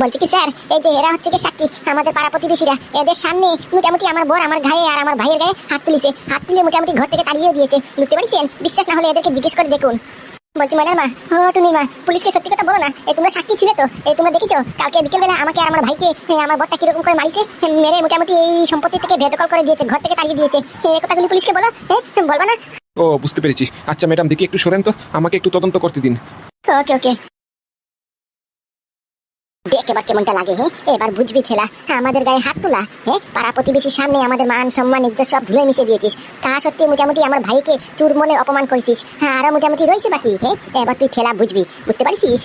বলছি কি স্যার এই যে এরা হচ্ছে কি সাক্ষী আমাদের পাড়া প্রতিবেশীরা। এদের সামনে মোটামুটি আমার বোন আমার গায়ে আর আমার ভাইয়ের গায়ে হাত তুলিছে। হাত তুলে মোটামুটি ঘর থেকে তাড়িয়ে দিয়েছে। বুঝতে পারছেন? বিশ্বাস না হলে এদেরকে জিজ্ঞেস করে দেখুন। বলছি ম্যাডাম মা ও তুমি মা পুলিশকে সত্যি কথা বলো না। এই তোমরা সাক্ষী ছিলে তো? এই তোমরা দেখেছ? কালকে বিকেলবেলা আমাকে আর আমার ভাইকে আমার বরটা কীরকম করে মারিছে মেরে মোটামুটি এই সম্পত্তি থেকে বেদখল করে দিয়েছে ঘর থেকে তাড়িয়ে দিয়েছে। এই কথাগুলি পুলিশকে বলো হ্যাঁ বলবা না? ও বুঝতে পেরেছি আচ্ছা ম্যাডাম দেখি একটু সরেন তো আমাকে একটু তদন্ত করতে দিন। ওকে ওকে। দেখ এবার কেমনটা লাগে হ্যাঁ এবার বুঝবি ছেলা, আমাদের গায়ে হাত তোলা হ্যাঁ পাড়া প্রতিবেশীর সামনে আমাদের মান, সম্মান, ইজ্জত সব ধুলে মিশে দিয়েছিস। তা সত্যি মোটামুটি আমার ভাইকে চুর মনে অপমান করেছিস। হ্যাঁ আরও মোটামুটি রয়েছে বাকি হ্যাঁ এবার তুই ছেলা বুঝবি, বুঝতে পারছিস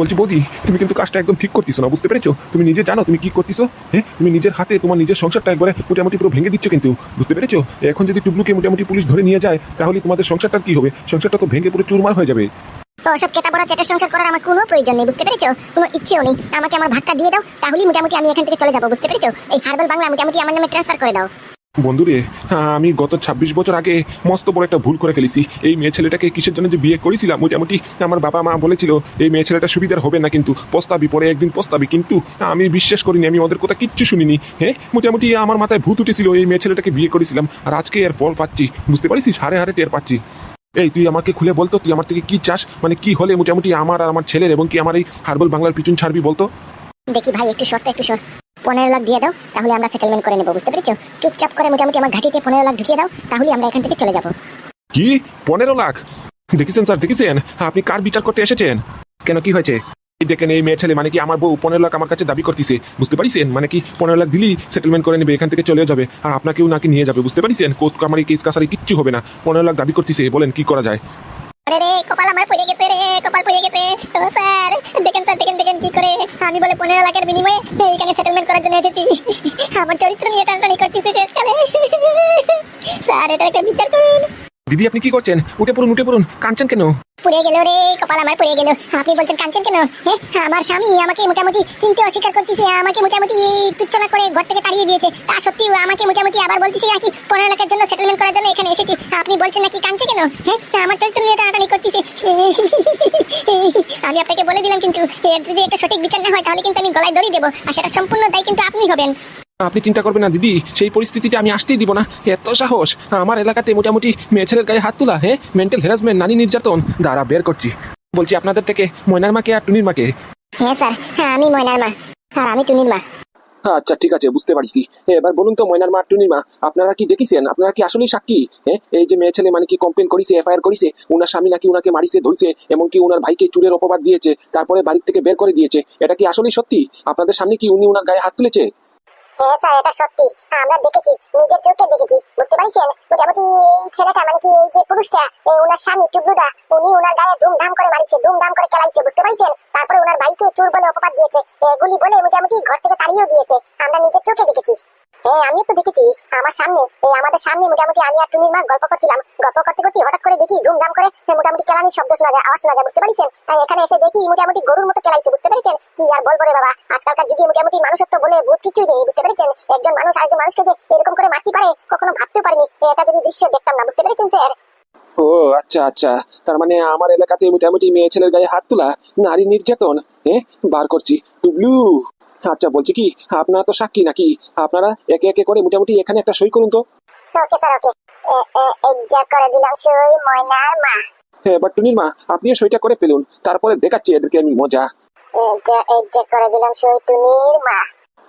বলছি বৌদি, তুমি কিন্তু কাজটা একদম ঠিক করতেছো না, বুঝতে পেরেছ? তুমি নিজে জানো তুমি কি করতেছো হ্যাঁ তুমি নিজের হাতে তোমার নিজের সংসারটা একবারে মোটামুটি পুরো ভেঙে দিচ্ছ কিন্তু, বুঝতে পেরেছ? এখন যদি টুবলুকে মোটামুটি পুলিশ ধরে নিয়ে যায়, তাহলে তোমাদের সংসারটার কি হবে? সংসারটা তো ভেঙে পুরো চুরমার হয়ে যাবে। তো সব কেতা পড়া চেটের সংসার করার আমার কোনো প্রয়োজন নেই বুঝতে পেরেছ? কোনো ইচ্ছেও নেই। আমাকে আমার ভাগটা দিয়ে দাও তাহলেই মোটামুটি আমি এখান থেকে চলে যাব বুঝতে পেরেছ? এই হার্বাল বাংলা মোটামুটি আমার নামে ট্রান্সফার করে দাও। বন্ধুরে হ্যাঁ, আমি গত ছাব্বিশ বছর আগে মস্ত বড় একটা ভুল করে ফেলেছি। এই মেয়ে ছেলেটাকে কিসের জন্য যে বিয়ে করেছিলাম মোটামুটি আমার বাবা মা বলেছিল এই মেয়ে ছেলেটা সুবিধার হবে না কিন্তু পস্তাবি পরে একদিন পস্তাবি। কিন্তু আমি বিশ্বাস করিনি আমি ওদের কথা কিচ্ছু শুনিনি হ্যাঁ মোটামুটি আমার মাথায় ভূত উঠেছিল এই মেয়ে ছেলেটাকে বিয়ে করেছিলাম আর আজকে এর ফল পাচ্ছি বুঝতে পারিস? হারে হারে টের পাচ্ছি। এই তুই আমাকে খুলে বলতো তুই আমার থেকে কি চাস? মানে কি হলে মোটামুটি আমার আর আমার ছেলের এবং কি আমার এই হার্বাল বাংলার পিছন ছাড়বি বলতো দেখি ভাই একটু শর্ত একটু শর্ত। পনেরো লাখ দিয়ে দাও তাহলে আমরা সেটেলমেন্ট করে নেব বুঝতে পেরেছ? চুপচাপ করে মোটামুটি আমার ঘাটিতে পনেরো লাখ ঢুকিয়ে দাও তাহলে আমরা এখান থেকে চলে যাব। কি? পনেরো লাখ? দেখেছেন স্যার দেখেছেন? আপনি কার বিচার করতে এসেছেন? কেন কি হয়েছে? দেখেন এই মেয়ে ছেলে মানে কি আমার বউ পনেরো লাখ আমার কাছে দাবি করতেছে, বুঝতে পারিছেন? মানে কি পনেরো লাখ দিলেই সেটেলমেন্ট করে নেবে, এখান থেকে চলে যাবে, আর আপনাকেও নাকি নিয়ে যাবে, বুঝতে পারিছেন? কোর্ট কামারি কেস কাসারি কিচ্ছু হবে না, পনেরো লাখ দাবি করতেছে, বলেন কি করা যায়? আমার স্যার, দেখেন স্যার, দেখেন দেখেন কি করে। আমি বলে পনেরো লাখের বিনিময়ে সেটেলমেন্ট আমার চরিত্র নিয়ে টানটানি করতেছে শেষকালে। স্যার, এটা একটা বিচার করুন। দিদি, আপনি কি করছেন? উঠে পড়ুন উঠে পড়ুন। কাঁদছেন কেন? পুড়ে গেল রে, কপাল আমার পুড়ে গেল। আপনি বলছেন কাঁদছেন কেন? হ্যাঁ আমার স্বামী আমাকে মোটামুটি চিনতে অস্বীকার করতেছে, আমাকে মোটামুটি এই তুচ্ছনা করে ঘর থেকে তাড়িয়ে দিয়েছে। তা সত্যি আমাকে মোটামুটি আবার বলতেছে নাকি পনেরো লাখের জন্য সেটেলমেন্ট করার জন্য এখানে এসেছি। আপনি বলছেন নাকি কাঁদছে কেন? হ্যাঁ আমার চরিত্র নিয়ে টানাটানি করতেছে। আমি আপনাকে বলে দিলাম কিন্তু, এর যদি একটা সঠিক বিচার না হয়, তাহলে কিন্তু আমি গলায় দড়ি দেবো, আর সেটা সম্পূর্ণ দায় কিন্তু আপনি হবেন। আপনি চিন্তা করবেন না দিদি। সেই পরিস্থিতিটা আমি আসতেই দিব না। এত সাহস। আমার এলাকাতে মোটামুটি মেয়ে ছেলের গায়ে হাত তোলা হ্যাঁ মেন্টাল হ্যারাসমেন্ট নারী নির্যাতন। দ্বারা বের করছি। বলছি আপনাদের থেকে ময়নার মাকে আর টুনির মাকে। হ্যাঁ স্যার। হ্যাঁ আমি ময়নার মা। আর আমি টুনির মা। আচ্ছা ঠিক আছে বুঝতে পারছি। এবার বলুন তো ময়নার মা টুনির মা আপনারা কি দেখেছেন? আপনারা কি আসলেই সাক্ষী? হ্যাঁ এই যে মেয়ে ছেলে মানে কি কমপ্লেন করেছে এফআইআর করেছে? ওনার স্বামী নাকি ওনাকে মারিছে ধরছে এমনকি ওনার ভাইকে চুরের অপবাদ দিয়েছে তারপরে বাড়ি থেকে বের করে দিয়েছে। এটা কি আসলেই সত্যি? আপনাদের সামনে কি উনি ওনার গায়ে হাত তুলেছে? হ্যাঁ স্যার, এটা সত্যি। আমরা দেখেছি, নিজের চোখে দেখেছি। বুঝতে পারছেন? মোটামুটি ছেলেটা মানে কি এই যে পুরুষটা এই ওনার স্বামী টুবলুদা উনি ওনার গায়ে ধুমধাম করে মারিছে, ধুমধাম করে খেলাইছে, বুঝতে পারছেন? তারপরে ওনার ভাইকে চোর বলে অপবাদ দিয়েছে। এগুলি বলে মোটামুটি ঘর থেকে তাড়িয়েও দিয়েছে। আমরা নিজের চোখে দেখেছি। হ্যাঁ আমিও তো দেখেছি। আমার সামনে, এই আমাদের সামনে মোটামুটি আমি আর টুনির মা গল্প করছিলাম। গল্প করতে করতে হঠাৎ করে দেখি ধুমধাম করে মোটামুটি কেলানির শব্দ শোনা যায়, আওয়াজ শোনা যায়, বুঝতে পারছেন? তাই এখানে এসে দেখি মোটামুটি গরুর মতো কেলাইছে বুঝতে পেরেছেন? কি আর বলব রে বাবা, আজকালকার যুগে মোটামুটি মানুষত্ব বলে ভূত কিছুই নেই, বুঝতে পেরেছেন? একজন মানুষ আরেকজন মানুষকে যে এরকম করে মারতে পারে, কখনো ভাবতেও পারিনি। এটা যদি দৃশ্য দেখতাম না, বুঝতে পেরেছেন, স্যার? ও আচ্ছা আচ্ছা। তার মানে আমার এলাকাতে মোটামুটি মেয়ে ছেলের গায়ে হাত তোলা নারী নির্যাতন হ্যাঁ বার করছি। টুবলু। আচ্ছা বলছি কি আপনারা তো সাক্ষী নাকি? আপনারা একে একে করে মোটামুটি এখানে একটা সই করুন তো। ওকে স্যার ওকে এজ্জা করে দিলাম সই ময়নার মা। হ্যাঁ এবার টুনির মা আপনিও সইটা করে ফেলুন তারপরে দেখাচ্ছি এদেরকে আমি মজা। এজ্জা এজ্জা করে দিলাম সই টুনির মা।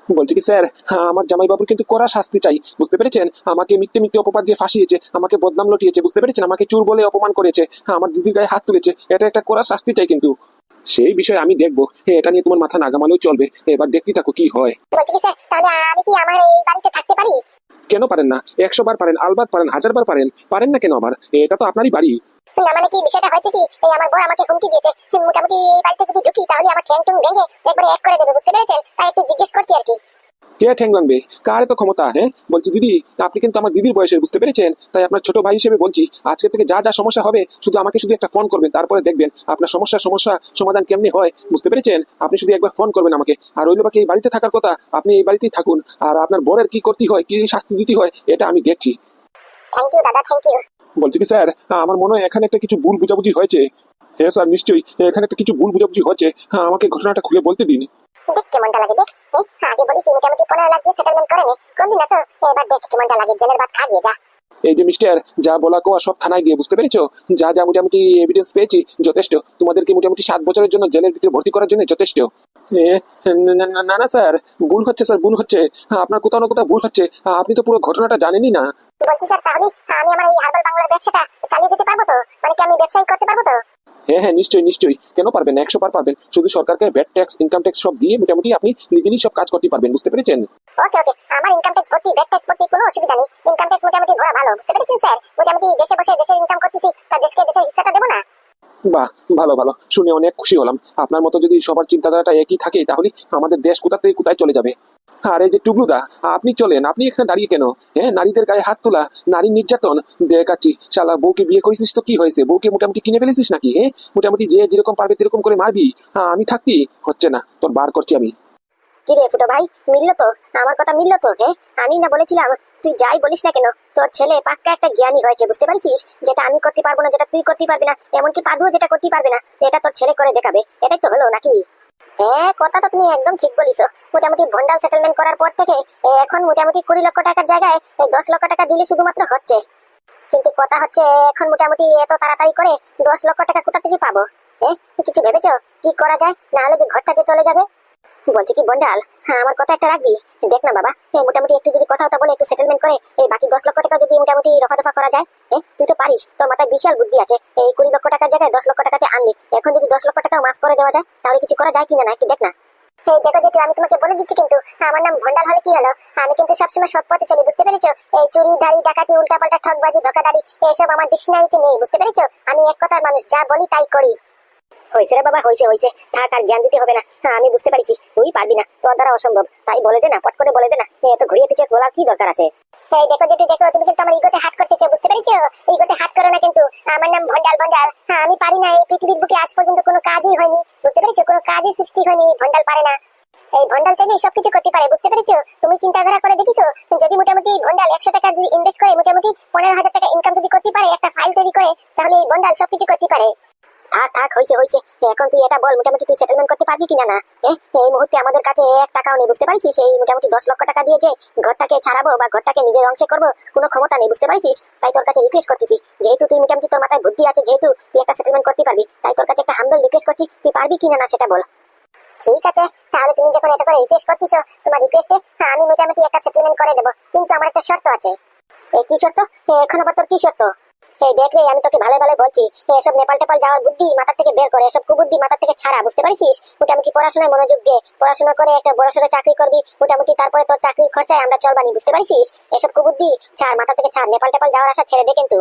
বলছি কি স্যার হ্যাঁ আমার জামাইবাবুর কিন্তু কড়া শাস্তি চাই বুঝতে পেরেছেন? আমাকে মিথ্যে মিথ্যে অপবাদ দিয়ে ফাঁসিয়েছে আমাকে বদনাম লটিয়েছে বুঝতে পেরেছেন? আমাকে চুর বলে অপমান করেছে হ্যাঁ, আমার দিদির গায়ে হাত তুলেছে এটা একটা কড়া শাস্তি চাই কিন্তু। সেই বিষয়ে আমি দেখব। এটা নিয়ে তোমার মাথা নাগামালেও চলবে। এবার দেখতে থাকো কি হয়। তাহলে আমি কি আমার এই বাড়িতে থাকতে পারি? কেন পারেন না? একশো বার পারেন আলবাদ পারেন হাজার বার পারেন। পারেন না কেন আবার? এটা তো আপনারই বাড়ি। না মানে কি বিষয়টা হয়েছে কি? এই আমার বউ আমাকে হুমকি দিয়েছে। মোটামুটি এই বাড়িতে যদি ঢুকি তাহলে আমার ঠ্যাং টুং ভেঙে একবারে এক করে দেবে বুঝতে পেরেছেন? তাই একটু জিজ্ঞেস করছি আর কি। কে ঠ্যাং ভাঙবে কার তো ক্ষমতা হ্যাঁ? বলছি দিদি আপনি কিন্তু আমার দিদির বয়সের বুঝতে পেরেছেন? তাই আপনার ছোট ভাই হিসেবে বলছি আজকে থেকে যা যা সমস্যা হবে শুধু আমাকে শুধু একটা ফোন করবেন তারপরে দেখবেন আপনার সমস্যা সমস্যা সমাধান কেমনি হয় বুঝতে পেরেছেন? আপনি শুধু একবার ফোন করবেন আমাকে। আর ওই বাকি এই বাড়িতে থাকার কথা আপনি এই বাড়িতেই থাকুন। আর আপনার বরের কি করতে হয় কি শাস্তি দিতে হয় এটা আমি দেখছি। থ্যাংক ইউ দাদা থ্যাংক ইউ বলছি কি স্যার আমার মনে হয় এখানে একটা কিছু ভুল বুঝাবুঝি হয়েছে। হ্যাঁ স্যার নিশ্চয়ই এখানে একটা কিছু ভুল বুঝাবুঝি হয়েছে। হ্যাঁ আমাকে ঘটনাটা খুলে বলতে দিন। দেখ কেমনটা লাগে দেখ এই, আগে বলিস মোটামুটি পনেরো লাখ দিয়ে সেটেলমেন্ট করে নে। করলি না তো এবার দেখ কেমনটা লাগে জেলের ভাত খা যা। এই যে মিস্টার যা বলা কোয়া সব থানায় গিয়ে বুঝতে পেরেছ? যা যা মোটামুটি এভিডেন্স পেয়েছি যথেষ্ট। তোমাদেরকে মোটামুটি সাত বছরের জন্য জেলের ভিতরে ভর্তি করার জন্য যথেষ্ট। না, না, না, না না স্যার ভুল হচ্ছে স্যার ভুল হচ্ছে। হ্যাঁ, আপনার কোথাও না কোথাও ভুল হচ্ছে। হ্যাঁ, আপনি তো পুরো ঘটনাটা জানেনই না। বলছি স্যার তাহলে আমি আমার এই হার্বাল বাংলার ব্যবসাটা চালিয়ে যেতে পারব তো? মানে কি আমি ব্যবসায়ী করতে পারব তো? হ্যাঁ হ্যাঁ নিশ্চয়ই নিশ্চয়ই। কেন পারবেন একশো বার পারবেন। শুধু সরকারকে ভ্যাট ট্যাক্স ইনকাম ট্যাক্স সব দিয়ে মোটামুটি আপনি লিগেলি সব কাজ করতে পারবেন বুঝতে পেরেছেন? ওকে ওকে আমার ইনকাম ট্যাক্স ভর্তি ট্যাক্স ভর্তি কোনো অসুবিধা নেই। ইনকাম ট্যাক্স মোটামুটি ভরা ভালো বুঝতে পেরেছেন স্যার? মোটামুটি দেশে বসে দেশের ইনকাম করতেছি তা দেশকে দেশের হিস্সাটা দেবো না? বাহ ভালো ভালো। শুনে অনেক খুশি হলাম। আপনার মতো যদি সবার চিন্তাধারাটা একই থাকে তাহলে আমাদের দেশ কোথা থেকে কোথায় চলে যাবে? আর এই যে টুবলুদা আপনি চলেন, আপনি এখানে দাঁড়িয়ে কেন? হ্যাঁ নারীদের গায়ে হাত তোলা, নারী নির্যাতন, দেখাচ্ছি। শালা, বউকে বিয়ে করেছিস তো কি হয়েছে? বউকে মোটামুটি কিনে ফেলেছিস নাকি? হ্যাঁ মোটামুটি যে যেরকম পারবে সেরকম করে মারবি। হ্যাঁ আমি থাকতি, হচ্ছে না, তোর বার করছি আমি। কি রে ফুটো ভাই, মিললো তো? আমার কথা মিললো তো? হ্যাঁ আমি না বলেছিলাম, তুই যাই বলিস না কেন? তোর ছেলে পাক্কা একটা জ্ঞানী হয়েছে, বুঝতে পারছিস? যেটা আমি করতে পারব না, যেটা তুই করতে পারবি না, এমনকি পাদুও যেটা করতে পারবে না, এটা তোর ছেলে করে দেখাবে। এটাই তো হলো নাকি? হ্যাঁ কথা তুমি একদম ঠিক বলিছো। মোটামুটি ভন্ডাল সেটেলমেন্ট করার পর থেকে এখন মোটামুটি কুড়ি লক্ষ টাকার জায়গায় দশ লক্ষ টাকা দিলে শুধুমাত্র হচ্ছে। কিন্তু কথা হচ্ছে এখন মোটামুটি এত তাড়াতাড়ি করে দশ লক্ষ টাকা কোথা থেকে পাবো? এ কিছু ভেবেছো? কি করা যায়? না হলে যে ঘরটা যে চলে যাবে? বলছি কি, বন্ডাল হ্যাঁ আমার কথা একটা রাখবি। দেখ না বাবা এই মোটামুটি একটু যদি কথা বলে একটু সেটেলমেন্ট করে এই বাকি দশ লক্ষ টাকা যদি মোটামুটি রফা দফা করা যায়, এ, তুই তো পারিস, তোর মাথায় বিশাল বুদ্ধি আছে এই কুড়ি লক্ষ টাকার জায়গায় দশ লক্ষ টাকাতে আনলি এখন যদি দশ লক্ষ টাকা মাফ করে দেওয়া যায়, তাহলে কিছু করা যায় কিনা না, একটু দেখ না? এই দেখো যেটু আমি তোমাকে বলে দিচ্ছি কিন্তু, আমার নাম ভন্ডাল হলে কি হলো? আমি কিন্তু সবসময় সৎ পথে চলি, বুঝতে পেরেছ? এই চুরি দাড়ি ডাকাতি, উল্টাপাল্টা ঠকবাজি ধোকাদারি এসব আমার ডিকশনারিতে নেই, বুঝতে পেরেছ? আমি এক কথার মানুষ, যা বলি তাই করি। হয়েছে রে বাবা হয়েছে হয়েছে। থাক আর জ্ঞান দিতে হবে না। হ্যাঁ, আমি বুঝতে পারিছি তুই পারবি না। তোর দ্বারা অসম্ভব। তাই বলে দে না পট করে বলে দে না। এত ঘুরিয়ে পিছিয়ে বলার কি দরকার আছে? হ্যাঁ কোনো সৃষ্টি হয়নি ভন্ডাল বুঝতে পেরেছ? তুমি করে যদি মোটামুটি ভন্ডাল একশো টাকা ইনভেস্ট করে মোটামুটি পনেরো হাজার টাকা ইনকাম যদি করতে পারে একটা ফাইল তৈরি করে তাহলে এই ভন্ডাল সবকিছু করতে পারে। থাক থাক হয়েছে হয়েছে এখন তুই এটা বল, মোটামুটি তুই সেটেলমেন্ট করতে পারবি কিনা না? এই মুহূর্তে আমাদের কাছে এক টাকাও নেই, বুঝতে পারছিস? এই মোটামুটি দশ লক্ষ টাকা দিয়ে যে ঘরটাকে ছাড়াবো বা ঘরটাকে নিজের অংশে করব, কোনো ক্ষমতা নেই, বুঝতে পারছিস? তাই তোর কাছে রিকোয়েস্ট করতেছি। যেহেতু তুই মোটামুটি তোর মাথায় বুদ্ধি আছে, যেহেতু তুই একটা সেটেলমেন্ট করতে পারবি, তাই তোর কাছে একটা হাম্বল রিকোয়েস্ট করছি। তুই পারবি কিনা না সেটা বল। ঠিক আছে, তাহলে তুমি যখন এত করে রিকোয়েস্ট করতেছো, তোমার রিকোয়েস্টে আমি মোটামুটি একটা সেটেলমেন্ট করে দেবো, কিন্তু আমার একটা শর্ত আছে। কি শর্ত? এখন আবার তোর কি শর্ত? এই দেখ রে, আমি তোকে ভালো ভালো বলছি, এসব নেপাল টেপাল যাওয়ার বুদ্ধি মাথা থেকে বের করে, এসব কুবুদ্ধি মাথা থেকে ছাড়া, বুঝতে পারছিস? মোটামুটি পড়াশোনায় মনোযোগ দিয়ে পড়াশোনা করে একটা বড়সড় চাকরি করবি, মোটামুটি তারপরে তোর চাকরির খরচায় আমরা চলবানি, বুঝতে পারছিস? এসব কুবুদ্ধি ছাড়, মাথা থেকে ছাড় নেপাল টেপাল যাওয়ার আশা ছেড়ে দে কিন্তু।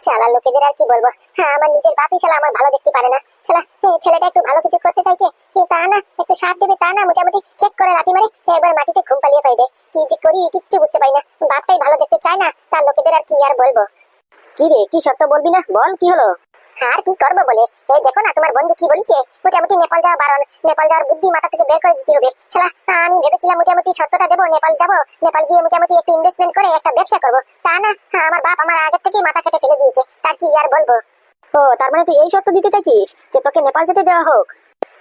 শালা লোকেদের আর কি বলব? হ্যাঁ আমার নিজের বাপই শালা আমার ভালো দেখতে পারে না। শালা, এই ছেলেটা একটু ভালো কিছু করতে চাইছে তা না, একটু সাথ দেবে, তা না, মোটামুটি চেক করে রাতি মারে, একবার মাটিতে ঘুম পালিয়ে পাই দে। কি যে করি, কিচ্ছু বুঝতে পারি না। বাপটাই ভালো দেখতে চায় না, তার লোকেদের আর কি আর বলব? কি রে, কি শর্ত বলবি না? বল, কি হলো? আর কি করব বলে? এই দেখো না, তোমার বন্ধু কি বলিছে? মোটামুটি নেপাল যাওয়া বারণ। নেপাল যাওয়ার বুদ্ধি মাথা থেকে বের করে দিতে হবে। শালা, আমি ভেবেছিলাম মোটামুটি সত্যটা দেবো, নেপাল যাব। নেপাল গিয়ে মোটামুটি একটু ইনভেস্টমেন্ট করে একটা ব্যবসা করব। তা না, আমার বাপ আমার আগের থেকেই মাথা কেটে ফেলে দিয়েছে। তার কি আর বলব? ও, তার মানে তুই এই শর্ত দিতে চাইছিস? যে তোকে নেপাল যেতে দেওয়া হোক।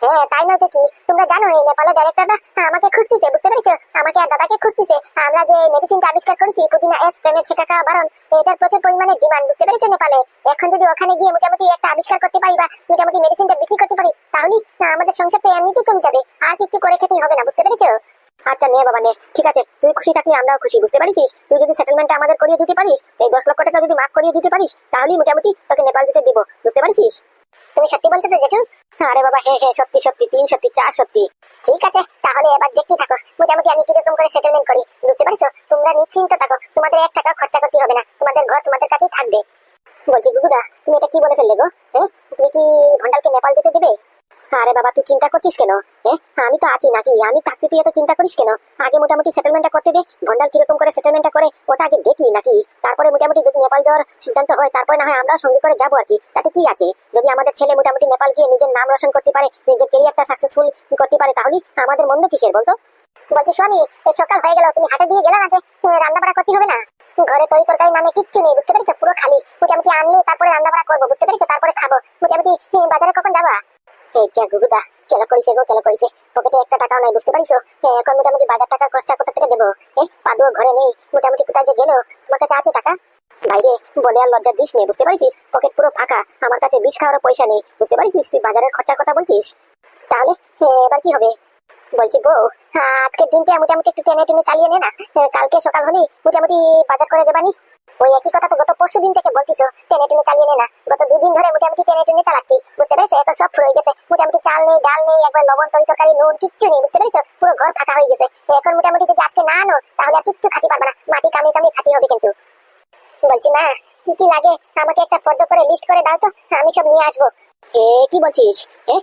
হ্যাঁ তাই কি? তোমরা জানো, এই নেপালের ডাইরেক্টরটা আমাকে খুঁজতেছে, বুঝতে পেরেছ? আমাকে আর দাদাকে খুঁজতেছে। আমরা যে মেডিসিনটা আবিষ্কার করেছি, পুদিনা এস প্রেমের বারণ, এটার প্রচুর পরিমাণে ডিমান্ড বুঝতে পেরেছ নেপালে? এখন যদি ওখানে গিয়ে মোটামুটি একটা আবিষ্কার করতে পারি বা মোটামুটি মেডিসিনটা বিক্রি করতে পারি, তাহলে আমাদের সংসার তো এমনিতেই চলে যাবে, আর কিছু করে খেতেই হবে না, বুঝতে পেরেছ? আচ্ছা নে বাবা নে ঠিক আছে, তুই খুশি থাকলে আমরাও খুশি, বুঝতে পারিস? তুই যদি সেটেলমেন্টটা আমাদের করিয়ে দিতে পারিস, এই দশ লক্ষ টাকা যদি মাফ করিয়ে দিতে পারিস, তাহলেই মোটামুটি তোকে নেপাল যেতে দিব, বুঝতে পারিস? তুমি সত্যি বলছো তো জেঠু? আরে বাবা হ্যাঁ হ্যাঁ সত্যি সত্যি, তিন সত্যি, চার সত্যি। ঠিক আছে, তাহলে এবার দেখতে থাকো। মোটামুটি আমি কীরকম করে সেটেলমেন্ট করি, বুঝতে পারছ? তোমরা নিশ্চিন্ত থাকো, তোমাদের এক টাকা খরচা করতে হবে না, তোমাদের ঘর তোমাদের কাছেই থাকবে। বলছি, গুগুদা, তুমি এটা কি বলে ফেললে গো? হ্যাঁ তুমি কি ভন্ডালকে নেপাল যেতে দেবে? আরে বাবা, তুই চিন্তা করছিস কেন? আমি থাকতে তুই এত চিন্তা করিস কেন? আগে মোটামুটি সেটেলমেন্টটা করতে দে। ভন্ডাল কীরকম করে সেটেলমেন্টটা করে, ওটা আগে দেখি নাকি? তারপরে মোটামুটি যদি নেপাল যাওয়ার সিদ্ধান্ত হয়, তারপরে না হয় আমরা সঙ্গে করে যাব আর কি। তাতে কি আছে? যদি আমাদের ছেলে মোটামুটি নেপাল গিয়ে নিজের নাম রোশন করতে পারে, নিজের কেরিয়ারটা সাকসেসফুল করতে পারে, তাহলে আমাদের মন্দ কিসের বলতো? বলছি, স্বামী, এই সকাল হয়ে গেল, তুমি হাটে দিয়ে গেলে না যে রান্না করতে হবে না? ঘরে তরি তরকারি নামে কিচ্ছু নেই, বুঝতে পেরেছ? পুরো খালি। মোটামুটি আনলে তারপরে রান্না বাড়া করব, বুঝতে পেরেছ? তারপরে খাব। মোটামুটি বাজারে কখন যাবা? গুগুদা কেন করিছে গো কেন করিছে। পকেটে একটা টাকাও নাই, বুঝতে পারিছো? এখন মোটামুটি বাজার টাকার খরচা কোথা থেকে দেবো? এ পাদুও ঘরে নেই, মোটামুটি কোথায় যে গেল? তোমার কাছে আছে টাকা? বাইরে বলে আর লজ্জা দিস নে, বুঝতে পারিস পকেট পুরো ফাঁকা, আমার কাছে বিষ খাওয়ার পয়সা নেই, বুঝতে পারিস তুই বাজারের খরচার কথা বলছিস? তাহলে এবার কি হবে? বলছি, বউ, আজকের দিনটা মোটামুটি একটু টেনে টেনে চালিয়ে নে না। কালকে সকাল হলেই মোটামুটি বাজার করে দেবানি। ওই একই কথা তো গত পরশু দিন থেকে বলতিস টেনে টেনে চালিয়ে নে না। গত দুদিন ধরে মোটামুটি টেনে টেনে চালাচ্ছি, বুঝতে পেরেছ? এখন সব ফুরয়ে গেছে। মোটামুটি চাল নেই, ডাল নেই, একবার লবণ, তরি তরকারি, নুন, কিচ্ছু নেই, বুঝতে পেরেছ? পুরো ঘর ফাঁকা হয়ে গেছে। এখন মোটামুটি যদি আজকে না আনো, তাহলে আর কিচ্ছু খাতে পারবে না। মাটি কামিয়ে কামিয়ে খাতে হবে কিন্তু। বলছি, মা, কি কি লাগে? আমাকে একটা ফর্দ করে লিস্ট করে দাও তো, আমি সব নিয়ে আসব। এ, কি বলছিস? এ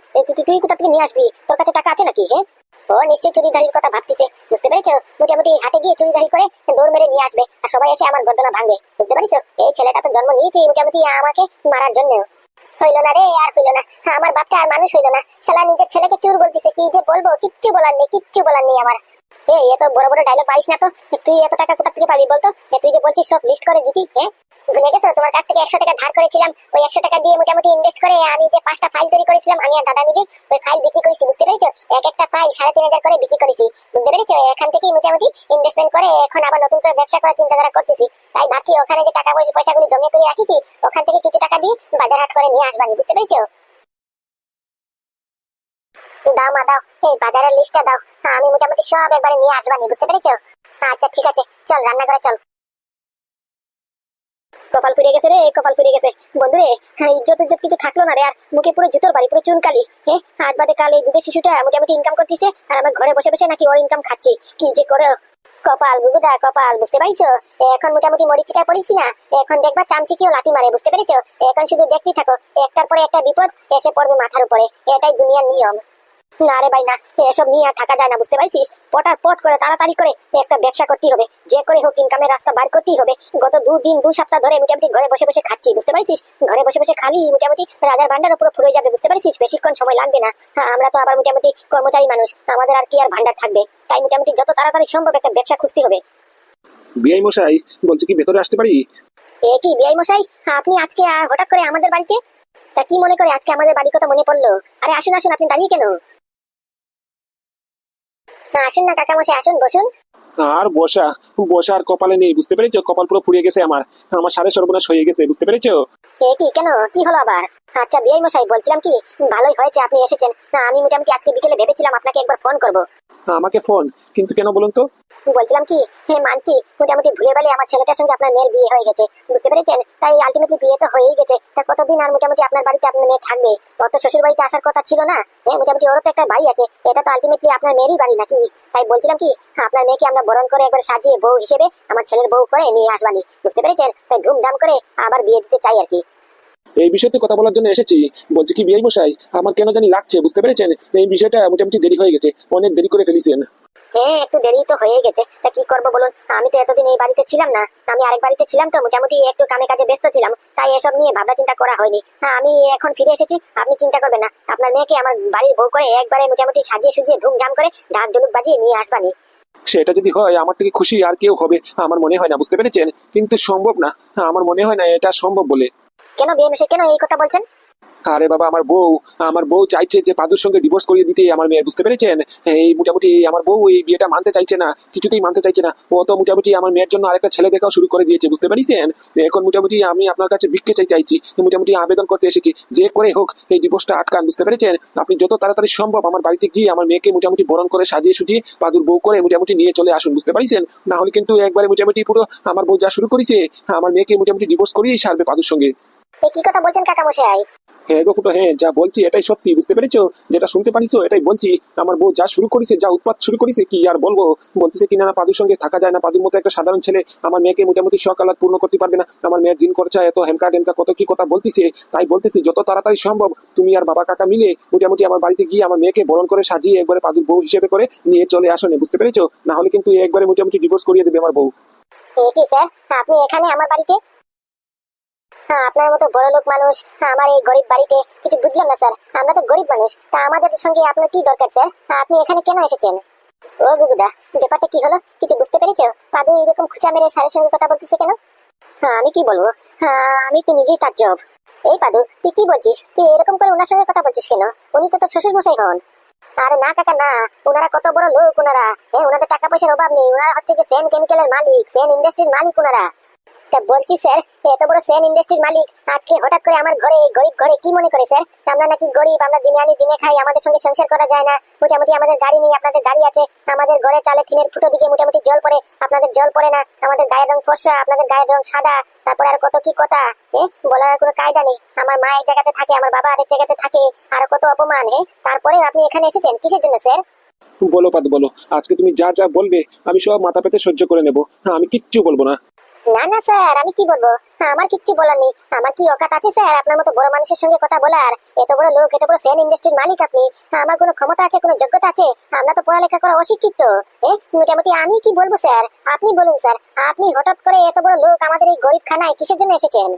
তুই কোথা থেকে নিয়ে আসবি? তোর কাছে টাকা আছে নাকি হে ও, নিশ্চয়ই চুরিদারির কথা ভাবতেছে, বুঝতে পেরেছ? মোটামুটি হাটে গিয়ে চুরিদারি করে দৌড় মেরে নিয়ে আসবে আর সবাই এসে আমার গর্দনা ভাঙবে, বুঝতে পারিস এই ছেলেটা তো জন্ম নিয়েছে মোটামুটি আমাকে মারার জন্য হইল না রে, আর হইল না। আমার বাপটা আর মানুষ হইল না। শালা নিজের ছেলেকে চুর বলতেছে, কি যে বলব, কিচ্ছু বলার নেই, কিচ্ছু বলার নেই আমার। হ্যাঁ? বিক্রি করেছি, বুঝতে পেরেছ? এক একটা মোটামুটি করে, এখন আবার নতুন করে ব্যবসা করার চিন্তাধারা করতেছি। তাই ভাবছি ওখানে যে টাকা পয়সা পয়সাগুলো জমিয়ে করে রাখিছি, ওখান থেকে কিছু টাকা দিয়ে বাজার হাট করে নিয়ে আসবানি, বুঝতে পেরেছ? দাও মা দাও। এই বাজারের লিস্টটা দাও। আমি মোটামুটি সব একবারে নিয়ে আসবানি বুঝতে পেরেছ? আচ্ছা ঠিক আছে। চল রান্না করে চল। কপাল ফুরিয়ে গেছে রে কপাল ফুরিয়ে গেছে। বন্ধু রে হ্যাঁ, ইজ্জত ইজ্জত কিছু থাকল না রে আর মুখে পুরো জুতোর বাড়ি পুরো হ্যাঁ হাত বাদে কাল এই দুধের শিশুটা মোটামুটি ইনকাম করতেছে আর আমার ঘরে বসে বসে নাকি ওর ইনকাম খাচ্ছি। কি যে করে। কপাল গুগুদা কপাল বুঝতে পারিছো? এখন মোটামুটি মরিচিকায় পড়িস না। এখন দেখবা চামচিকেও লাথি মারে বুঝতে পেরেছ? এখন শুধু দেখতেই থাকো একটার পরে একটা বিপদ এসে পড়বে মাথার উপরে। এটাই দুনিয়ার নিয়ম। না রে ভাই না। এসব নিয়ে আর থাকা যায় না বুঝতে পারছিস? পটার পট করে তাড়াতাড়ি করে একটা ব্যবসা করতেই হবে। যে করে হোক ইনকামের রাস্তা বার করতেই হবে। গত দুদিন দু সপ্তাহ ধরে মোটামুটি ঘরে বসে বসে খাচ্ছি বুঝতে পারছিস? ঘরে বসে বসে খালি মোটামুটি রাজার ভান্ডার পুরো ফুরে যাবে বুঝতে পারছিস? বেশিক্ষণ সময় লাগবে না। হ্যাঁ, আমরা তো আবার মোটামুটি কর্মচারী মানুষ। আমাদের আর কি আর ভান্ডার থাকবে? তাই মোটামুটি যত তাড়াতাড়ি সম্ভব একটা ব্যবসা খুঁজতে হবে। বিআই মশাই বলছি কি ভেতরে আসতে পারি? এ কি বিআই মশাই? আপনি আজকে আর হঠাৎ করে আমাদের বাড়িতে? তা কি মনে করে আজকে আমাদের বাড়ির কথা মনে পড়ল? আরে আসুন আসুন আপনি দাঁড়িয়ে কেন? না আসুন না কাকা মশাই আসুন বসুন। আর বসা বসা আর কপালে নেই বুঝতে পেরেছ? কপাল পুরো ফুরিয়ে গেছে আমার। আমার সাড়ে সর্বনাশ হয়ে গেছে বুঝতে পেরেছ? এ কি কেন? কি হলো আবার? আচ্ছা বিআই মশাই বলছিলাম কি ভালোই হয়েছে আপনি এসেছেন। না আমি মোটামুটি আজকে বিকেলে ভেবেছিলাম আপনাকে একবার ফোন করব। আমাকে ফোন? কিন্তু কেন বলুন তো? বলছিলাম কি হ্যাঁ মানছি, মোটামুটি ভুলে বলে আমার ছেলেটার সঙ্গে আপনার মেয়ের বিয়ে হয়ে গেছে। বুঝতে পেরেছেন? তাই আলটিমেটলি বিয়ে তো হয়েই গেছে। তা কতদিন আর মোটামুটি আপনার বাড়িতে আপনার মেয়ে থাকবে? ওর তো শ্বশুর বাড়িতে আসার কথা ছিল না? হ্যাঁ মোটামুটি ওরও তো একটা বাড়ি আছে। এটা তো আলটিমেটলি আপনার মেয়েরই বাড়ি নাকি? তাই বলছিলাম কি আপনার মেয়েকে আমরা বরণ করে একবার সাজিয়ে বউ হিসেবে আমার ছেলের বউ করে নিয়ে আসবানি। বুঝতে পেরেছেন? তাই ধুমধাম করে আবার বিয়ে দিতে চাই আর কি। এই বিষয়তে কথা বলার জন্য এসেছি। বলছি কি বিআই মশাই আমার কেন জানি লাগছে, বুঝতে পেরেছেন? এই বিষয়টা মোটামুটি দেরি হয়ে গেছে। অনেক দেরি করে ফেলেছেন। হ্যাঁ একটু দেরি তো হয়ে গেছে। তা কি করব বলুন? আমি তো এতদিন এই বাড়িতে ছিলাম না। আমি আরেক বাড়িতে ছিলাম তো মোটামুটি একটু কামে কাজে ব্যস্ত ছিলাম। তাই এসব নিয়ে ভাবনা চিন্তা করা হয়নি। হ্যাঁ আমি এখন ফিরে এসেছি আপনি চিন্তা করবেন না। আপনার মেয়েকে আমার বাড়ির বউ করে একবারে মোটামুটি সাজিয়ে সুজিয়ে ধুমধাম করে ঢাক ঢুলুক বাজিয়ে নিয়ে আসবানি সেটা যদি হয় আমার থেকে খুশি আর কেউ হবে আমার মনে হয় না বুঝতে পেরেছেন? কিন্তু সম্ভব না। আমার মনে হয় না এটা সম্ভব বলে। কেন বিয়ে মিশে কেন এই কথা বলছেন? আরে বাবা, আমার বউ আমার বউ চাইছে যে পাদুর সঙ্গে ডিভোর্স করিয়ে দিতে, আমার মেয়ে, বুঝতে পেরেছেন? এই মোটামুটি আমার বউ এই বিয়েটা মানতে চাইছে না, কিছুতেই মানতে চাইছে না। ও তো মোটামুটি আমার মেয়ের জন্য আরেকটা ছেলে দেখাও শুরু করে দিয়েছে, বুঝতে পেরেছেন? এখন মোটামুটি আমি আপনার কাছে ভিক্ষে চাই চাইছি, মোটামুটি আবেদন করতে এসেছি। যে করে হোক, এই ডিভোর্সটা আটকান, বুঝতে পেরেছেন? আপনি যত তাড়াতাড়ি সম্ভব আমার বাড়িতে গিয়ে আমার মেয়েকে মোটামুটি বরণ করে সাজিয়ে সুজিয়ে পাদুর বউ করে মোটামুটি নিয়ে চলে আসুন, বুঝতে পারছেন? না হলে কিন্তু একবারে মোটামুটি পুরো আমার বউ যা শুরু করেছে, আমার মেয়েকে মোটামুটি ডিভোর্স করিয়েই সারবে পাদুর সঙ্গে। কি কথা বলছেন কাকা মশাই হ্যাঁ গো ফুটো হ্যাঁ যা বলছি এটাই সত্যি, বুঝতে পেরেছ? যেটা শুনতে পারিছো, এটাই বলছি। আমার বউ যা শুরু করেছে, যা উৎপাত শুরু করেছে, কি আর বলব? বলতেছে কি, না পাদুর সঙ্গে থাকা যায় না। পাদুর মতো একটা সাধারণ ছেলে। আমার মেয়েকে মোটামুটি সকালাত পূর্ণ করতে পারবে না। আমার মেয়ের দিন খরচা এত হেমকা টেমকা, কত কি কথা বলতেছে। তাই বলতেছি, যত তাড়াতাড়ি সম্ভব, তুমি আর বাবা কাকা মিলে মোটামুটি আমার বাড়িতে গিয়ে আমার মেয়েকে বরণ করে সাজিয়ে একবারে পাদুর বউ হিসেবে করে নিয়ে চলে আসনে বুঝতে পেরেছ? না হলে কিন্তু একবারে মোটামুটি ডিভোর্স করিয়ে দেবে আমার বউ। কি স্যার। আপনি এখানে আমার বাড়িতে আপনার মতো বড় লোক মানুষ আমার এই গরিব বাড়িতে কিছু বুঝলাম না, স্যার। আমরা তো গরিব মানুষ। তা আমাদের সঙ্গে আপনার কি দরকার, স্যার? আপনি এখানে কেন এসেছেন? ও গুগুদা, ব্যাপারটা কি হলো? কিছু বুঝতে পেরেছ? পাদু এরকম খুচা মেরে স্যারের সঙ্গে কথা বলতেছে কেন? হ্যাঁ আমি কি বলব? হ্যাঁ আমি তো নিজেই তাজ্জব এই পাদু, তুই কি বলছিস? তুই এরকম করে ওনার সঙ্গে কথা বলছিস কেন? উনি তো তোর শ্বশুর মশাই হন। আরে না কাকা, না ওনারা কত বড় লোক ওনারা হ্যাঁ ওনাদের টাকা পয়সার অভাব নেই। ওনারা হচ্ছে কি সেন কেমিক্যালের মালিক সেন ইন্ডাস্ট্রির মালিক ওনারা তা বলছি, স্যার এত বড় সেন ইন্ডাস্ট্রির মালিক, আজকে হঠাৎ করে আমার ঘরে এই গরিব ঘরে কি মনে করে, স্যার? আমরা নাকি গরিব, আমরা দিনে আনি, দিনে খাই, আমাদের সঙ্গে সংসার করা যায় না, মোটামুটি আমাদের গাড়ি নেই, আপনাদের গাড়ি আছে, আমাদের ঘরে চালে টিনের ফুটো দিকে মোটামুটি জল পড়ে, আপনাদের জল পড়ে না, আমাদের গায়ের রং ফর্সা, আপনাদের গায়ের রং সাদা, তারপরে আর কত কি কথা, এ? বলার কোনো কায়দা নেই, আমার মা এক জায়গাতে থাকে, আমার বাবা আরেক জায়গাতে থাকে, আর কত অপমান হে তারপরে আপনি এখানে এসেছেন, কিসের জন্য, স্যার? বলো পাদু, বলো, আজকে তুমি যা যা বলবে, আমি সব মাথা পেতে সহ্য করে নেব হ্যাঁ আমি কিচ্ছু বলব না। না না, স্যার, আমি কি বলব? আমার কিচ্ছু বলার নেই। আমার কি অকাত আছে, স্যার? আপনার মতো বড় মানুষের সঙ্গে কথা বলার এত বড় লোক, এত বড় সেন ইন্ডাস্ট্রির মালিক আপনি, আমার কোনো ক্ষমতা আছে, কোনো যোগ্যতা আছে? আমরা তো পড়ালেখা করা অশিক্ষিত। এ, মোটামুটি আমি কি বলব, স্যার? আপনি বলুন, স্যার, আপনি হঠাৎ করে এত বড় লোক আমাদের এই গরিব খানায় কিসের জন্য এসেছেন?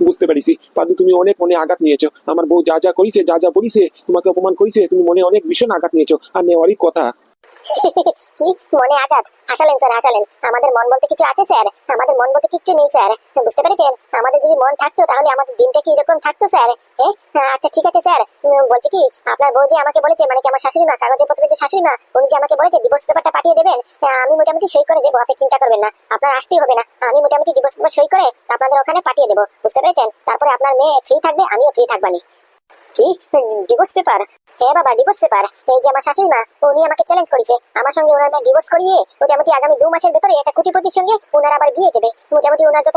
বুঝতে পারিছি। পাদু, তুমি অনেক মনে আঘাত নিয়েছো। আমার বউ যা যা করিছে, যা যা বলিছে, তোমাকে অপমান করিছে, তুমি মনে অনেক ভীষণ আঘাত নিয়েছো। আর নেওয়ারই কথা। কি? মনে আঘাত? হাসালেন স্যার হাসালেন আমাদের মন বলতে কিছু আছে, স্যার? আমাদের মন বলতে নেই, স্যার। বুঝতে পেরেছেন? আমাদের যদি মন থাকতো, তাহলে আমাদের দিনটা কি এরকম থাকতো, স্যার? আচ্ছা ঠিক আছে, স্যার। বলছি কি, আপনার বউ যে আমাকে বলেছে মানে কি আমার শাশুড়ি মা পত্রে যে শাশুড়ি মা উনি যে আমাকে বলেছে ডিভোর্স পেপারটা পাঠিয়ে দেবেন আমি মোটামুটি সই করে দেবো, আপনি চিন্তা করবেন না। আপনার আসতেই হবে না। আমি মোটামুটি ডিভোর্স পেপার সই করে আপনাদের ওখানে পাঠিয়ে দেবো, বুঝতে পেরেছেন? তারপরে আপনার মেয়ে ফ্রি থাকবে, আমিও ফ্রি থাকবানি। কি ডিভোর্স পেপার হ্যাঁ বাবা ডিভোর্স পেপার এই যে আমার শাশুড়ি মা, উনি আমাকে চ্যালেঞ্জ করেছে। আমার সঙ্গে ওনার মেয়ে ডিভোর্স করিয়ে মোটামুটি আগামী দু মাসের ভেতরে একটা সঙ্গে ওনার আবার বিয়ে দেবে। মোটামুটি ওনার যত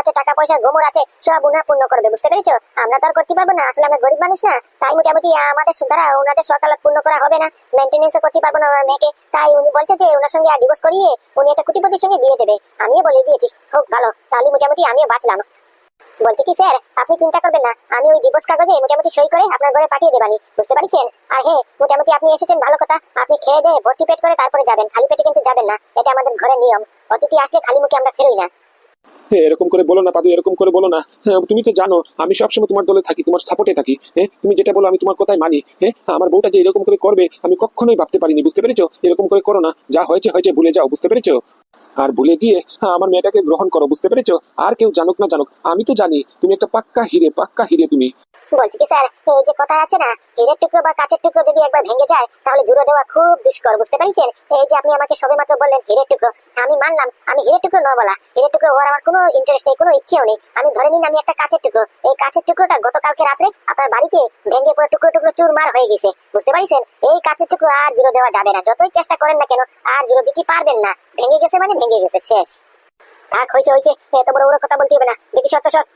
আছে, টাকা পয়সা, গোমর আছে, সব পূর্ণ করবে, বুঝতে পেরেছ? আমরা করতে পারব না, আসলে আমরা গরিব মানুষ না। তাই মোটামুটি আমাদের দ্বারা ওনাদের পূর্ণ করা হবে না। মেনটেনেন্সও করতে পারব না ওনার মেয়েকে। তাই উনি বলছে যে ওনার সঙ্গে ডিভোর্স করিয়ে উনি একটা কোটিপতির সঙ্গে বিয়ে দেবে। আমিও বলে দিয়েছি, হোক, ভালো। তাহলে মোটামুটি আমিও বাঁচলাম। বলছি কি স্যার আপনি চিন্তা করবেন না। আমি ওই ডিভোর্স কাগজে মোটামুটি সই করে আপনার ঘরে পাঠিয়ে দেবানি। বুঝতে পারছেন আর হ্যাঁ মোটামুটি আপনি এসেছেন ভালো কথা। আপনি খেয়ে দিয়ে ভর্তি পেট করে তারপরে যাবেন। খালি পেটে কিন্তু যাবেন না। এটা আমাদের ঘরের নিয়ম। অতিথি আসলে খালি মুখে আমরা ফেরোই না। হ্যাঁ এরকম করে বলো না পাদু এরকম করে বলো না। হ্যাঁ, তুমি তো জানো আমি সবসময় তোমার দলে থাকি তোমার সাপোর্টে থাকি। হ্যাঁ তুমি যেটা বলো আমি তোমার কথাই মানি। হ্যাঁ আমার বউটা যে এরকম করে করবে আমি কখনোই ভাবতে পারিনি বুঝতে পেরেছ? এরকম করে করো না। যা হয়েছে হয়েছে ভুলে যাও বুঝতে পেরেছ? আর ভুলে গিয়ে হ্যাঁ, আমার মেয়েটাকে গ্রহণ করো বুঝতে পেরেছ? আর কেউ জানুক না জানুক আমি তো জানি তুমি একটা পাক্কা হিরে পাক্কা হিরে তুমি। বলছি স্যার এই যে কথা আছে না হীরের টুকরো বা কাচের টুকরো যদি একবার ভেঙে যায় তাহলে জুড়ে দেওয়া খুব দুষ্কর বুঝতে পারছেন এই যে আপনি আমাকে সবে মাত্র বললেন হীরের টুকরো আমি মানলাম আমি হীরের টুকরো বলা হীরের টুকরো আমার কোনো ইন্টারেস্ট নেই কোনো ইচ্ছেও নেই। আমি ধরে নিন আমি একটা কাচের টুকরো এই টুকরোটা গতকালকে রাত্রে আপনার বাড়িতে ভেঙে পড়ে টুকরো টুকরো চুরমার হয়ে গেছে বুঝতে পারছেন এই কাচের টুকরো আর জুড়ে দেওয়া যাবে না যতই চেষ্টা করেন না কেন আর জুড়ে দিতে পারবেন না। ভেঙে গেছে মানে ভেঙে গেছে, শেষ। থাক, হয়েছে হয়েছে। এত বড় বড় কথা বলতে হবে না। দেখি সত্য সৎ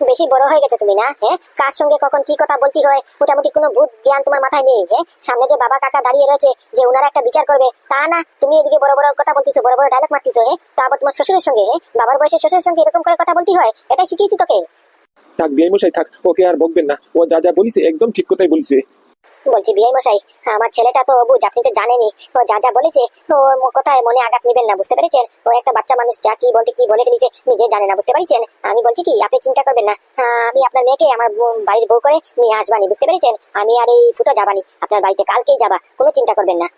বেশি বড় হয়ে গেছে তুমি না হ্যাঁ কার সঙ্গে কখন কি কথা বলতে হয়? মোটামুটি কোনো ভূত জ্ঞান তোমার মাথায় নেই হ্যাঁ সামনে যে বাবা কাকা দাঁড়িয়ে রয়েছে, যে ওনারা একটা বিচার করবে, তা না। তুমি এদিকে বড় বড় কথা বলতেছো, বড় বড় ডায়লগ মারতেছো হ্যাঁ তারপর তোমার শ্বশুরের সঙ্গে হ্যাঁ বাবার বয়সে শ্বশুরের সঙ্গে এরকম করে কথা বলতে হয়? এটাই শিখিয়েছি তোকে। থাক বিয়ে মশাই থাক। ওকে আর বকবেন না। ও যা যা বলিছে, একদম ঠিক কথাই বলিছে। বলছি বিয়ে মশাই, আমার ছেলেটা তো বুঝ আপনি তো জানেনই। ও যা যা বলেছে ওর কথায় মনে আঘাত নেবেন না, বুঝতে পেরেছেন? ও একটা বাচ্চা মানুষ, যা কি বলতে, কি বলে ফেলেছে নিজে জানে না, বুঝতে পেরেছেন? আমি বলছি কি, আপনি চিন্তা করবেন না। আমি আপনার মেয়েকে, আমার বাড়ির বউ করে নিয়ে আসবানি, বুঝতে পেরেছেন? আমি আর এই ফুটো যাবানি, আপনার বাড়িতে কালকেই যাবা, কোনো চিন্তা করবেন না।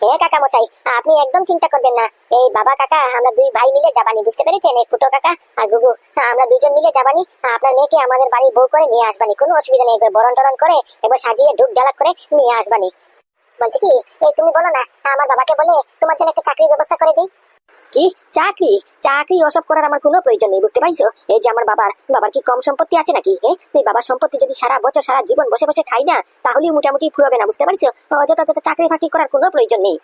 হ্যাঁ কাকা মশাই আপনি একদম চিন্তা করবেন না। এই বাবা কাকা, আমরা দুই ভাই মিলে যাবানি, বুঝতে পেরেছেন? এই ফুটো কাকা আর গুগু, আমরা দুজন মিলে যাবানি, আপনার মেয়েকে আমাদের বাড়ি বউ করে নিয়ে আসবানি। কোনো অসুবিধা নেই বরণ টরণ করে এবার সাজিয়ে ঢুক ঢালাক করে নিয়ে আসবানি। বলছি কি? এই তুমি বলো না, আমার বাবাকে বলে তোমার জন্য একটা চাকরির ব্যবস্থা করে দিই। কি? চাকরি চাকরি ওসব করার আমার কোনো প্রয়োজন নেই, বুঝতে পারছ এই যে আমার বাবার বাবার কি কম সম্পত্তি আছে নাকি হ্যাঁ এই বাবার সম্পত্তি যদি সারা বছর, সারা জীবন বসে বসে খাই না তাহলেই মোটামুটি ফুরবে না, বুঝতে পারছ? অযথা চাকরি ফাকরি করার কোনো প্রয়োজন নেই।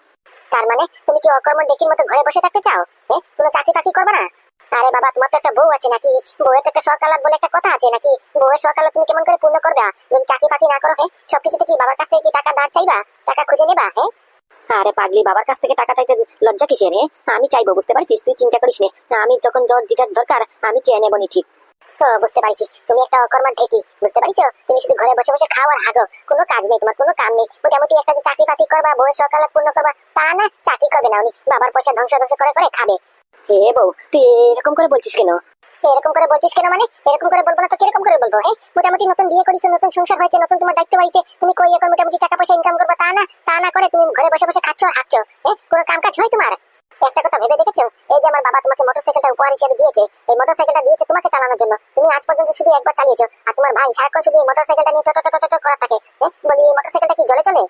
তার মানে তুমি কি অকর্ম ডেকির মতো ঘরে বসে থাকতে চাও? হ্যাঁ কোনো চাকরি ফাকরি করবে না? আরে বাবা, তোমার তো একটা বউ আছে নাকি? বউয়ের তো একটা সকালাত বলে একটা কথা আছে নাকি? বউয়ের সকালাত তুমি কেমন করে পূর্ণ করবে? যদি চাকরি ফাকরি না করো হ্যাঁ সবকিছুতে কি বাবার কাছ থেকে কি টাকা ধার চাইবা? টাকা খুঁজে নেবা হ্যাঁ আরে পাগলি বাবার কাছ থেকে টাকা চাইতে লজ্জা কিসের রে আমি চাইব বুঝতে পারছিস? তুই চিন্তা করিস নে। আমি যখন জ্বর যেটার দরকার আমি চেয়ে নেব নি ঠিক। বুঝতে পারছি তুমি একটা অকর্মার ঢেকি বুঝতে পারছ তুমি শুধু ঘরে বসে বসে খাও আর হাগো। কোনো কাজ নেই তোমার কোনো কাম নেই। মোটামুটি একটা চাকরি বাকরি করবা সকালে পূর্ণ করবা তা না চাকরি করবে না উনি। বাবার পয়সা ধ্বংস ধ্বংস করে করে খাবে। হে বউ তুই এরকম করে বলছিস কেন? এরকম করে বলছিস কেন মানে? এরকম করে বলব না তো কীরকম করে বলব হ্যাঁ? মোটামুটি নতুন বিয়ে করেছ নতুন সংসার হয়েছে, নতুন তোমার দায়িত্ব বাড়িতে, তুমি কই এখন মোটামুটি টাকা পয়সা ইনকাম করব তা না? তা না করে তুমি ঘরে বসে বসে খাচ্ছ আর হাঁটছো হ্যাঁ? কোনো কাম কাজ হয় তোমার। একটা কথা ভেবে দেখেছ? এই যে আমার বাবা তোমাকে মোটরসাইকেলটা উপহার হিসেবে দিয়েছে এই মোটরসাইকেলটা দিয়েছে তোমাকে চালানোর জন্য। তুমি আজ পর্যন্ত শুধু একবার চালিয়েছো আর তোমার ভাই সারাক্ষণ শুধু এই মোটরসাইকেলটা নিয়ে টোটো টোটো করা থাকে। বলি এই মোটরসাইকেলটা কি জলে চলে?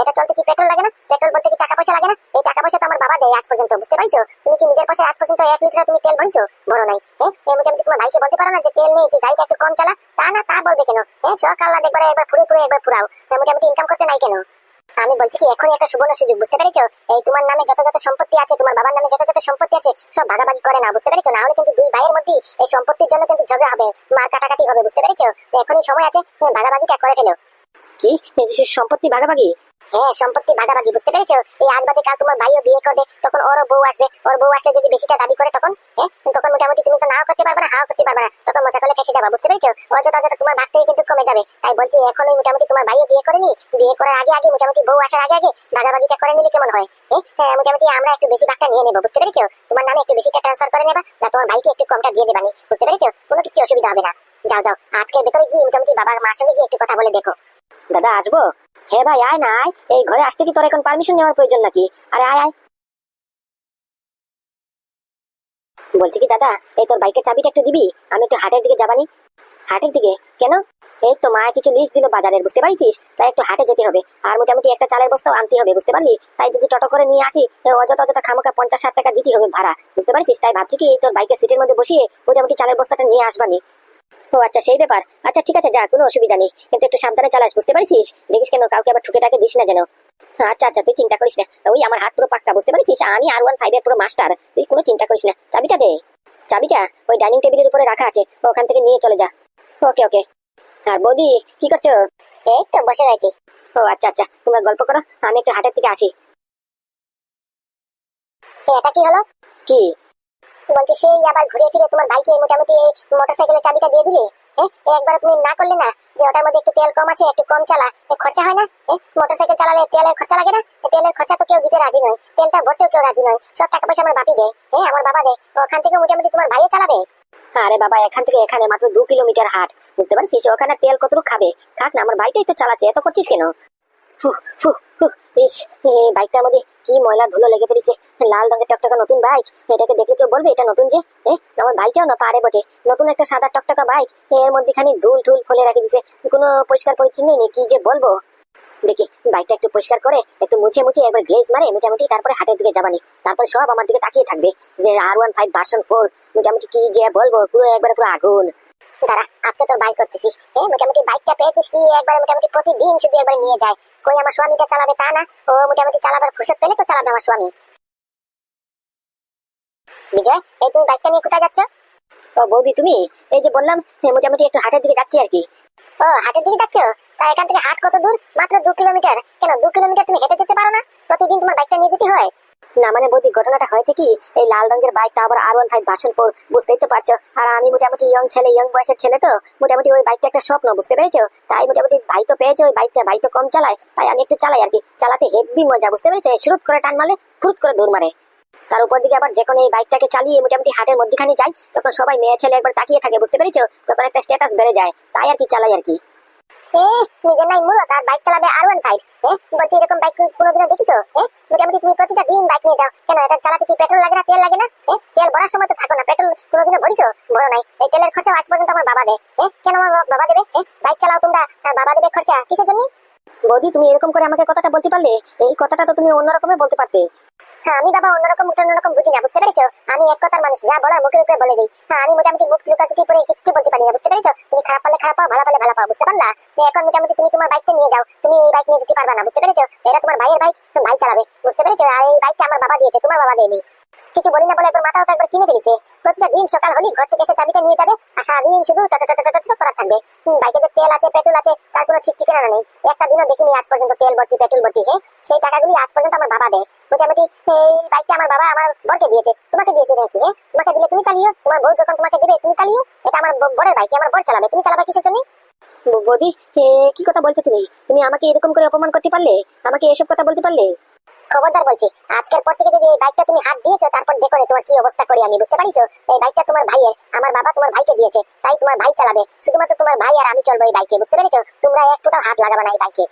এটা চলতে কি পেট্রোল লাগে না? পেট্রোল বলতে কি টাকা পয়সা লাগে না? এই টাকা পয়সা তো আমার বাবা দেয় আজ পর্যন্ত বুঝতে পারছ? তুমি কি নিজের পয়সা আজ পর্যন্ত এক লিটার তুমি তেল ভরিছো? বড় নাই এ, এই মোটামুটি তোমার ভাইকে বলতে পারো না যে তেল নেই তুই গাড়িটা একটু কম চালা? তা না তা বলবে কেন? এ সকাল একবার একবার ফুরে ফুরে একবার ফুরাও। মোটামুটি ইনকাম করতে নাই কেন? আমি বলছি কি, এখনই একটা সুবর্ণ সুযোগ, বুঝতে পেরেছ? এই তোমার নামে যত যত সম্পত্তি আছে, তোমার বাবার নামে যত যত সম্পত্তি আছে, সব ভাগাভাগি করে না বুঝতে পেরেছ? না হলে কিন্তু দুই ভাইয়ের মধ্যে এই সম্পত্তির জন্য কিন্তু ঝগড়া হবে, মার কাটাকাটি হবে, বুঝতে পেরেছ? এখনই সময় আছে ভাগাভাগিটা করে ফেলো। কি? সম্পত্তি ভাগাভাগি? হ্যাঁ সম্পত্তি ভাগাভাগি বুঝতে পেরেছ? এই আজ বাদে কাল তোমার ভাইও বিয়ে করবে, তখন ওরও বউ আসবে। ওর বউ আসলে যদি বেশিটা দাবি করে তখন হ্যাঁ তখন মোটামুটি তুমি তো নাও করতে পারবে না, হাও করতে পারবে না, তখন মজা করে ফেসে যাবে, বুঝতে পেরেছ? অযথা অযথা তোমার ভাগ থেকে কিন্তু কমে যাবে। তাই বলছি, এখনই মোটামুটি তোমার ভাইও বিয়ে করেনি বিয়ে করার আগে আগে মোটামুটি বউ আসার আগে আগে ভাগাভাগিটা করে নিলে কেমন হয় হ্যাঁ? মোটামুটি আমরা একটু বেশি ভাগটা নিয়ে নেব, বুঝতে পেরেছ? তোমার নামে একটু বেশিটা ট্রান্সফার করে নেবা, না তোমার ভাইকে একটু কমটা দিয়ে দেবানি বুঝতে পেরেছ? কোনো কিছু অসুবিধা হবে না। যাও যাও, আজকের ভেতরে গিয়ে মোটামুটি বাবার মার সঙ্গে গিয়ে একটু কথা বলে দেখো। দাদা, আসব? হ্যাঁ ভাই, আয় না, আয়। এই ঘরে আসতে কি তোর এখন পারমিশন নেওয়ার প্রয়োজন নাকি? আরে, আয় আয়। বলছি কি দাদা, এই তোর বাইকের চাবিটা একটু দিবি? আমি একটু হাটের দিকে যাবানি। হাটের দিকে? কেন? এই তো মা কিছু লিস্ট দিল বাজারের, বুঝতে পারছিস তাই একটু হাটে যেতে হবে। আর মোটামুটি একটা চালের বস্তাও আনতে হবে, বুঝতে পারলি? তাই যদি টোটো করে নিয়ে আসি অযথা অযথা খামোকা পঞ্চাশ ষাট টাকা দিতে হবে ভাড়া, বুঝতে পারছিস তাই ভাবছি কি এই তোর বাইকের সিটের মধ্যে বসিয়ে মোটামুটি চালের বস্তাটা নিয়ে আসবানি। ও আচ্ছা সেই ব্যাপার। আচ্ছা ঠিক আছে যা কোনো অসুবিধা নেই। কিন্তু একটু সাবধানে চালাস বুঝতে পারছিস? দেখিস কেন কাউকে আবার ঠুকে টাকে দিস না যেন। আচ্ছা আচ্ছা তুই চিন্তা করিস না। ওই আমার হাত পুরো পাক্কা বুঝতে পারছিস? আমি আর ওয়ান ফাইভ এর পুরো মাস্টার তুই কোনো চিন্তা করিস না। চাবিটা দে। চাবিটা? ওই ডাইনিং টেবিলের উপরে রাখা আছে। ওখান থেকে নিয়ে চলে যা। ওকে ওকে। আর বৌদি কি করছ? এই তো বসে রয়েছি। ও আচ্ছা আচ্ছা তোমরা গল্প করো আমি একটু হাটের থেকে আসি। এটা কি হলো? কি? বলছি, সেই আবার ঘুরে ফিরে তোমার মোটামুটি এই মোটরসাইকেলের চাবিটা দিয়ে দিলে? হ্যাঁ একবার তুমি না করলে না, যে ওটার মধ্যে একটু তেল কম আছে, একটু কম চালা খরচা হয় না? মোটরসাইকেল চালালে তেলের খরচা লাগে না? তেলের খরচা তো কেউ দিতে রাজি নয়, তেলটা ভরতেও কেউ রাজি নয়, সব টাকা পয়সা আমার বাপি দেয় হ্যাঁ আমার বাবা দেয়, ওখান থেকে মোটামুটি তোমার ভাইও চালাবে? আরে বাবা, এখান থেকে এখানে মাত্র দু কিলোমিটার হাট, বুঝতে পারছিস? ওখানে তেল কতটুকু খাবে? খাক না, আমার বাইকটাই তো চালাচ্ছে, এত করছিস কেন? বাইকটার মধ্যে কি ময়লা ধুলো লেগে ফেলেছে। লাল রঙের টকটকা নতুন বাইক। এটাকে দেখলে কেউ বলবে, এটা নতুন যে? আমার বাইকটাও না পারে বটে। নতুন একটা সাদা টকটকা বাইক। এর মধ্যে খানি ধুল টুল ফলে রেখে দিছে। কোনো পরিষ্কার পরিচ্ছন্ন নেই, কি যে বলব? দেখি, বাইকটা একটু পরিষ্কার করে, একটু মুছে মুছে একবার গ্লেজ মারে, মোটামুটি তারপরে হাটের দিকে যাবানি। তারপরে সব আমার দিকে তাকিয়ে থাকবে যে R one five version four, মোটামুটি কি যে বলব, পুরো একবারে পুরো আগুন। দাঁড়া, আজকে তোর বাইক করতেছি। হ্যাঁ মোটামুটি বাইকটা পেয়েছিস কি? একবার মোটামুটি প্রতিদিন শুধু একবার নিয়ে যায়। কই আমার স্বামীটা চালাবে তা না? ও মোটামুটি চালাবার ফুসত পেলে তো চালাবে আমার স্বামী। বিজয়, এই তুমি বাইকটা নিয়ে কোথায় যাচ্ছ? ও বৌদি, তুমি? এই যে বললাম মোটামুটি একটু হাটের দিকে যাচ্ছি আর কি ও, হাটের দিকে যাচ্ছ? তা এখান থেকে হাট কত দূর? মাত্র দু কিলোমিটার। কেন, দু কিলোমিটার তুমি হেঁটে যেতে পারো না? প্রতিদিন তোমার বাইকটা নিয়ে যেতে হয়? না মানে বৌদি, ঘটনাটা হয়েছে কি? এই লাল রঙের বাইকটা আবার R one five version four বুঝতেই তো পারছ। আর আমি মোটামুটি ইয়ং ছেলে ইয়ং বয়সের ছেলে তো, মোটামুটি ওই বাইকটা একটা স্বপ্ন, বুঝতে পেরেছ? তাই মোটামুটি ভাই তো পেয়েছে, ওই বাইকটা ভাই তো কম চালায়, তাই আমি একটু চালাই আর কি। চালাতে হেভি মজা, বুঝতে পেরেছ? শুরুত করে টান মারলে ফুরুত করে দৌড় মারে। তার উপর দিকে আবার যখন এই বাইকটাকে চালিয়ে মোটামুটি হাটের মধ্যখানে যাই, তখন সবাই মেয়ে ছেলে একবার তাকিয়ে থাকে, বুঝতে পেরেছ? তখন একটা স্ট্যাটাস বেড়ে যায়, তাই আর কি চালাই আর কি। নিজের নাই মূলত আর বাইক চালাবে আর ওয়ান ফাইভ বলছি, এরকম বাইক কোনোদিনও দেখিছো? মোটামুটি তুমি প্রতিটা দিন বাইক নিয়ে যাও। কেন, এটা চালাতে কি পেট্রোল লাগে না, তেল লাগে না? তেল ভরার সময় তো থাকো না পেট্রোল কোনোদিনও ভরিছো? ভরো নাই। এই তেলের খরচা আজ পর্যন্ত আমার বাবা দেয় কেন আমার বাবা দেবে? বাইক চালাও তোমরা বাবা দেবে খরচা। কিসের জন্য? বৌদি, তুমি এরকম করে আমাকে কথাটা বলতে পারলে? এই কথাটা তো তুমি অন্যরকমে বলতে পারতে। হ্যাঁ আমি বাবা অন্যরকম মুখ অন্যরকম বুঝি না, বুঝতে পেরেছ? আমি এক কথার মানুষ, যা বলা মুখের উপরে বলে দিই। হ্যাঁ আমি মোটামুটি মুখ লুকাচুকি করে কিচ্ছু বলতে পারি না, বুঝতে পেরেছ? তুমি খারাপ পারলে খারাপ পাও, ভালো পারলে ভালো পাও, বুঝতে পারলা? এখন মোটামুটি তুমি তোমার বাইকটা নিয়ে যাও, তুমি এই বাইক নিয়ে যেতে পারবা না, বুঝতে পেরেছ? এটা তোমার ভাইয়ের বাইক ভাই চালাবে। বুঝতে পেরেছ? আর এই বাইকটা আমার বাবা দিয়েছে, তোমার বাবা দেয়নি। কিছু বলি না বলে একবার মাথাও একবার কিনে ফেলেছে। প্রতিটা দিন সকাল হলি ঘর থেকে এসে চাবিটা নিয়ে যাবে আর সারাদিন শুধু করা থাকবে। বাইকে যে তেল আছে পেট্রোল আছে, তার কোনো ঠিক ঠিকানা নেই। একটা দিনও দেখিনি আজ পর্যন্ত তেল ভর্তি পেট্রোল ভর্তি হ্যাঁ? সেই টাকাগুলি আজ পর্যন্ত আমার বাবা দেয়। মোটামুটি, এই বাইকটা আমার বাবা আমার বরকে দিয়েছে। তোমাকে দিয়েছে নাকি হ্যাঁ? তোমাকে দিলে তুমি চালিও, তোমার বউ যখন তোমাকে দেবে, তুমি চালিও। এটা আমার বরের বাইক আমার বর চালাবে। তুমি চালাবে কিসের জন্য? বৌদি কি কথা বলছো তুমি? তুমি আমাকে এরকম করে অপমান করতে পারলে? আমাকে এসব কথা বলতে পারলে? খবরদার বলছি, আজকের পর থেকে যদি এই বাইকটা তুমি হাত দিয়েছ, তারপর দেখো রে তোমার কি অবস্থা করি আমি, বুঝতে পারিছো? এই বাইকটা তোমার ভাইয়ের, আমার বাবা তোমার ভাইকে দিয়েছে, তাই তোমার ভাই চালাবে। শুধুমাত্র তোমার ভাই আর আমি চলবো এই বাইকে, বুঝতে পেরেছ? তোমরা এক হাত লাগাবে না এই বাইকে।